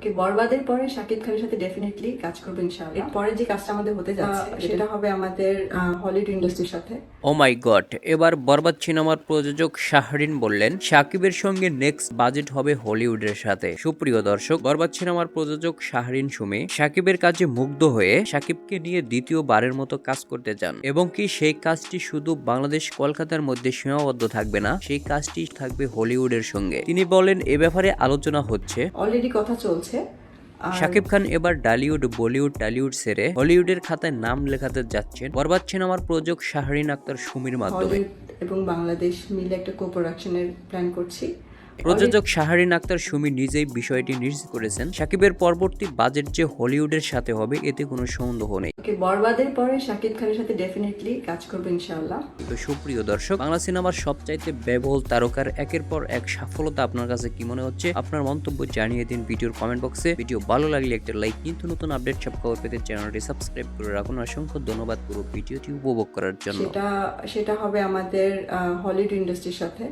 ওকে বরবাদের পরে শাকিব খানের সাথে ডেফিনেটলি কাজ করব ইনশাআল্লাহ। পরে যে কাজটা আমাদের হতে যাচ্ছে সেটা হবে আমাদের হলিউড ইন্ডাস্ট্রির সাথে। ও মাই গড এবার বরবাদ সিনেমার প্রযোজক শাহরিন বললেন সাকিবের সঙ্গে নেক্সট বাজেট হবে হলিউডের সাথে। সুপ্রিয় দর্শক বরবাদ সিনেমার প্রযোজক শাহরিন সুমি সাকিবের কাজে মুগ্ধ হয়ে সাকিবকে নিয়ে দ্বিতীয়বারের মতো কাজ করতে চান এবং কি সেই কাজটি শুধু বাংলাদেশ কলকাতার মধ্যে সীমাবদ্ধ থাকবে না সেই কাজটি থাকবে হলিউডের সঙ্গে? তিনি বলেন এ ব্যাপারে আলোচনা হচ্ছে। অলরেডি কথা চলছে। শাকিব খান এবার ডালিউড বলিউড টালিউড সেরে হলিউডের খাতায় নাম লেখাতে যাচ্ছেন। বরবাচ্ছেন আমার প্রযোজক শাহরিন আক্তার সুমির মাধ্যমে। এবং বাংলাদেশ মিলে একটা কো প্রোডাকশনের প্ল্যান করছি। প্রযোজক শাহরিন আক্তার সুমি নিজেই বিষয়টি নিশ্চিত করেছেন সাকিবের পরবর্তী বাজেট যে হলিউডের সাথে হবে এতে কোনো সন্দেহ নেই। ওকে বরবাদের পরে শাকিব খানের সাথে ডেফিনেটলি কাজ করব ইনশাআল্লাহ। তো সুপ্রিয় দর্শক বাংলা সিনেমার সবচাইতে ব্যয়বহুল তারকার একের পর এক সফলতা আপনার কাছে কি মনে হচ্ছে? আপনার মন্তব্য জানিয়ে দিন ভিডিওর কমেন্ট বক্সে ভিডিও ভালো লাগলে একটা লাইক নিত্য নতুন আপডেট সব খবর পেতে চ্যানেলটি সাবস্ক্রাইব করে রাখুন। অসংখ্য ধন্যবাদ পুরো ভিডিওটি উপভোগ করার জন্য। সেটা সেটা হবে আমাদের হলিউড ইন্ডাস্ট্রির সাথে।